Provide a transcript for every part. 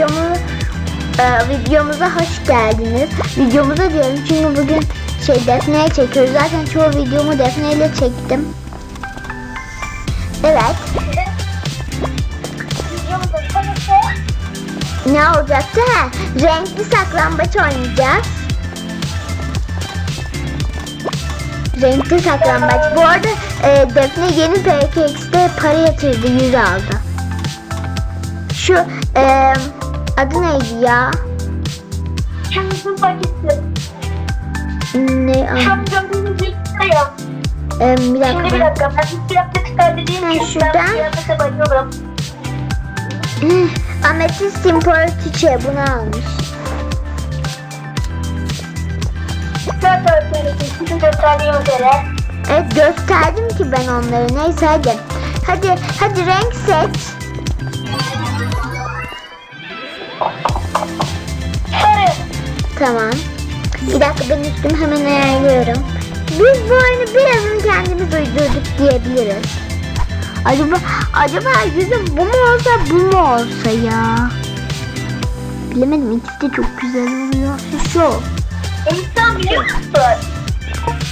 videomu e, videomuza hoş geldiniz. Videomuza diyorum çünkü bugün şey Defne'ye çekiyoruz. Zaten çoğu videomu Defne ile çektim. Evet. Ne olacaktı? He, renkli saklambaç oynayacağız. Renkli saklambaç. Bu arada e, Defne yeni PKX'de para yatırdı. 100 aldı. Şu e, adı neydi ya? Şampiyon paketi. Ne? Şampiyon paketi ya. E, bir Şimdi dakika. bir ben- dakika ben bir kıyafet çıkar dediğim Ha, için şuradan. ben kıyafete bayılıyorum. Ametist Import Çiçeği bunu almış. Evet gösterdim ki ben onları. Neyse hadi. Hadi hadi renk seç. Tamam. Bir dakika ben üstümü hemen ayarlıyorum. Biz bu oyunu birazını kendimiz uydurduk diyebiliriz. Acaba acaba yüzüm bu mu olsa bu mu olsa ya? Bilemedim ikisi de çok güzel oluyor. Şu. İnsan biliyor musun?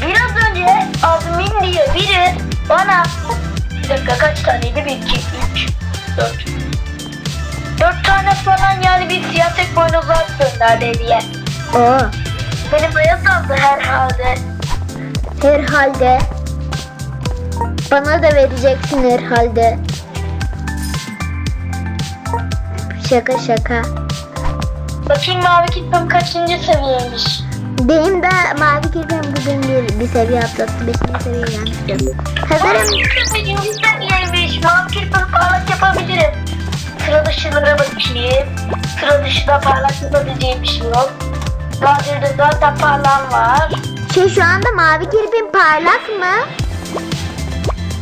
Biraz önce admin diye biri bana bir dakika kaç taneydi? 1, 2, 3, 4 4 tane falan yani bir siyaset boynuzlar gönderdi hediye. O. Benim aya sandı herhalde. Herhalde. Bana da vereceksin herhalde. Şaka şaka. Bakayım mavi kitlem kaçıncı seviyeymiş. Benim de mavi kirpim bugün bir, bir seviye atlattı. Beşinci seviyeye gelmiştim. Hazırım. Birinci seviyeymiş. Mavi kirpim parlak yapabilirim. Sıra dışılara bakayım. Sıra dışında parlak yapabileceğim bir şey yok. Nadir'de zaten parlan var. Şey şu anda mavi kirpim parlak mı?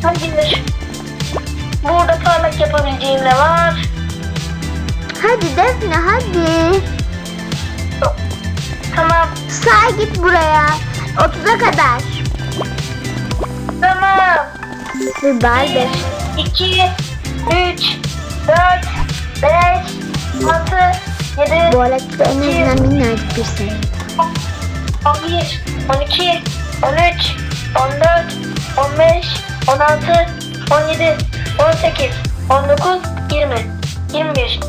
Hayır. Burada parlak yapabileceğim ne var? Hadi Defne hadi. Tamam. Say git buraya. 30'a kadar. Tamam. Dur bari. 2, 3, 4, 5, 6, 7, Bu arada en azından minnacık bir şey. 11, 12, 13, 14, 15, 16, 17, 18, 19, 20, 21,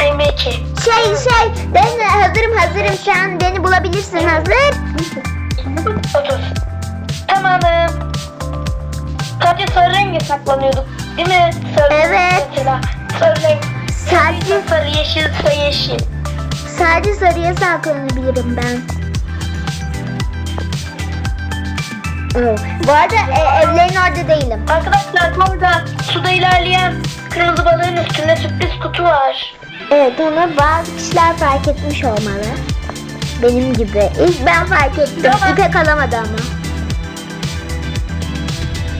22. Şey şey ben hazırım hazırım şu an beni bulabilirsin hazır. 30. Tamamım. Sadece sarı rengi saklanıyorduk. Değil mi? Sarı Evet. Mesela. Sarı renk. Sadece Sarı yeşilse yeşil. Sadece sarıya saklanabilirim ben. Oh. Bu arada e, evlerin orada değilim. Arkadaşlar bu arada suda ilerleyen kırmızı balığın üstünde sürpriz kutu var. Evet onu bazı kişiler fark etmiş olmalı. Benim gibi. İlk ben fark ettim. Tamam. İpek alamadı ama.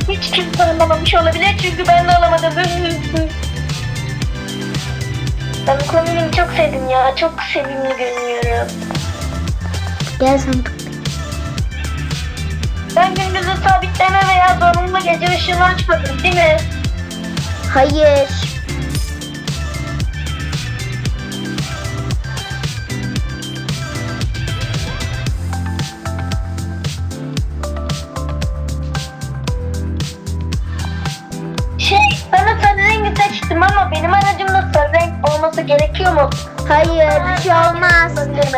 Hiç kimse anlamamış olabilir çünkü ben de alamadım. Ben bu kombinimi çok sevdim ya. Çok sevimli görünüyorum. Gel sen. Ben gündüzü sabitleme veya zorunlu gece ışığını açmadım değil mi? Hayır. Gerekiyor mu? Hayır bir şey olmaz.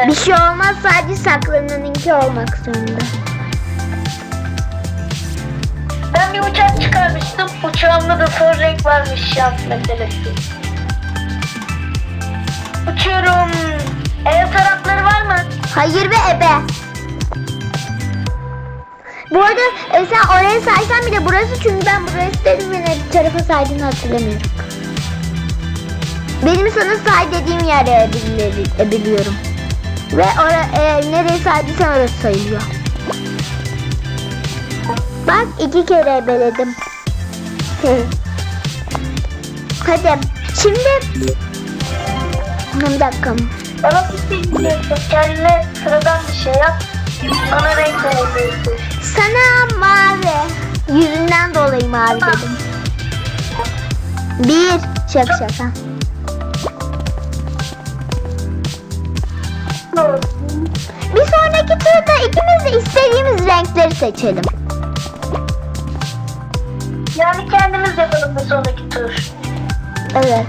Bir şey olmaz sadece saklananınki olmak zorunda. Ben bir uçak çıkarmıştım. Uçağımda da sarı renk varmış şans meselesi. Uçuyorum. Ev tarafları var mı? Hayır ve ebe. Bu arada e, sen oraya saysan bile burası çünkü ben burası dedim ve ne tarafa saydığını hatırlamıyorum. Benim sana say dediğim yere bili- biliyorum. Ve ora, e, nereye saydıysan orası sayılıyor. Bak iki kere ebeledim. Hadi şimdi bir dakika. Bana bir şey. Kendine sıradan bir şey yap. Bana renk verebilirsin. Sana mavi. Yüzünden dolayı mavi dedim. Bir. Şaka şaka. Ya da ikimiz de istediğimiz renkleri seçelim. Yani kendimiz yapalım bir sonraki tur. Evet.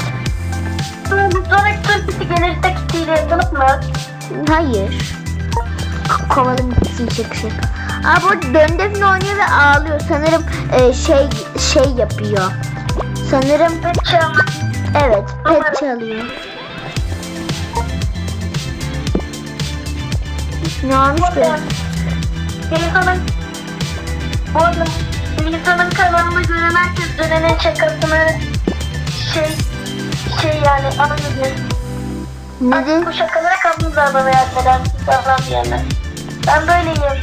Bir sonraki tur kiti gelirse kitiyle yapalım mı? Hayır. Kovalım gitsin şık şık. Aa bu arada Döndefin oynuyor ve ağlıyor. Sanırım e, şey şey yapıyor. Sanırım Ve çam. evet pet çalıyor. Ne olmuş Bu be? arada Filiza'nın Bu arada Filiza'nın kanalını gören herkes dönenin şakasını şey şey yani anladı. Ne de? Bu şakalara kapınızlar bana yazmadan falan diyenler. Ben böyleyim.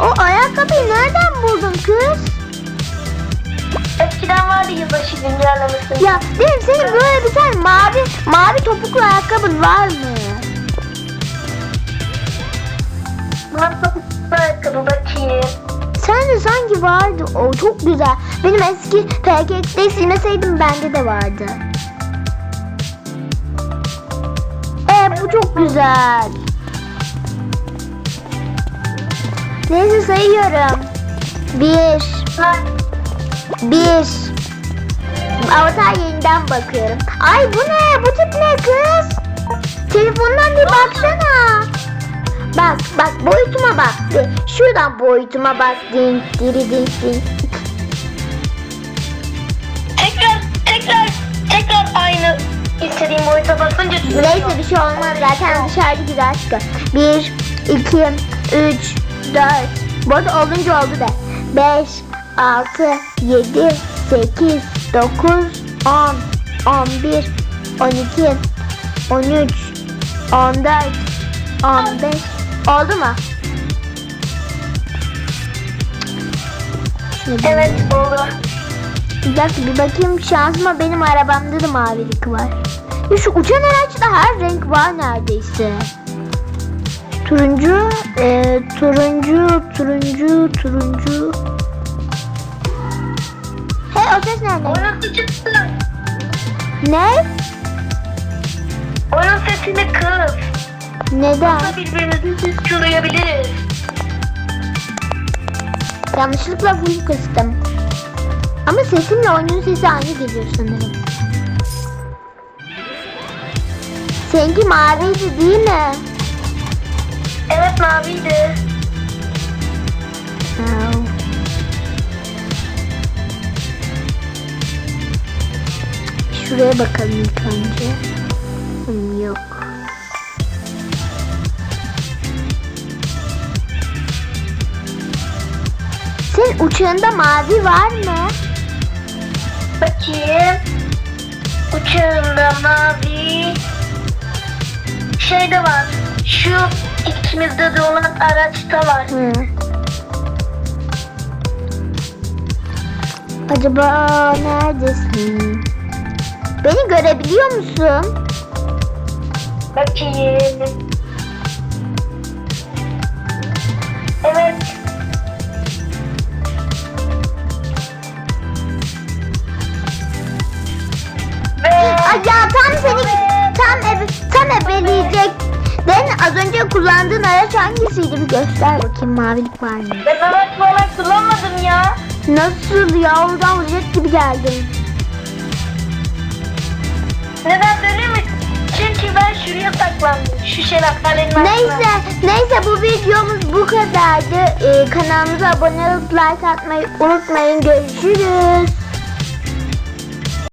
O ayakkabıyı nereden buldun kız? Eskiden vardı yılbaşı güncellemesi. Ya benim senin böyle bir tane mavi mavi topuklu ayakkabın var mı? Sanki vardı. O çok güzel. Benim eski PKX'de silmeseydim bende de vardı. Evet bu çok güzel. Neyse sayıyorum. Bir, bir. Avatar yeniden bakıyorum. Ay bu ne? Bu tip ne kız? Telefondan bir baksana bas bak boyutuma bas. Şuradan boyutuma bas. Din diri din din. Tekrar tekrar tekrar aynı istediğim boyuta basınca Neyse bir şey olmaz zaten dışarıda gider çıkar. 1, 2, 3, 4. Bu arada olunca oldu de. 5, 6, 7, 8, 9, 10, 11, 12, 13, 14, 15, Oldu mu? Evet oldu. Bir dakika bir bakayım şansıma benim arabamda da mavilik var. Ya şu uçan araçta her renk var neredeyse. Turuncu, e, turuncu, turuncu, turuncu. Hey o ses nerede? Oyun çıktı. Ne? Oyun sesini kız. Neden? Birbirimizin ses duyabiliriz. Yanlışlıkla full kıstım. Ama sesimle oyunun sesi aynı geliyor sanırım. Seninki maviydi değil mi? Evet maviydi. Au. Şuraya bakalım ilk önce. Hmm, yok. Senin uçağında mavi var mı? Bakayım. Uçağında mavi. Şey de var. Şu ikimizde de olan araçta var. Hı. Acaba neredesin? Beni görebiliyor musun? Bakayım. Evet. Önce kullandığın araç hangisiydi bir göster bakayım mavilik var mı? ben araç falan kullanmadım ya. Nasıl ya oradan vuracak gibi geldim. Neden söyleyeyim mi? Çünkü ben şuraya saklandım. Şu şelakalenin altına. Neyse neyse bu videomuz bu kadardı. Ee, kanalımıza abone olup like atmayı unutmayın. Görüşürüz.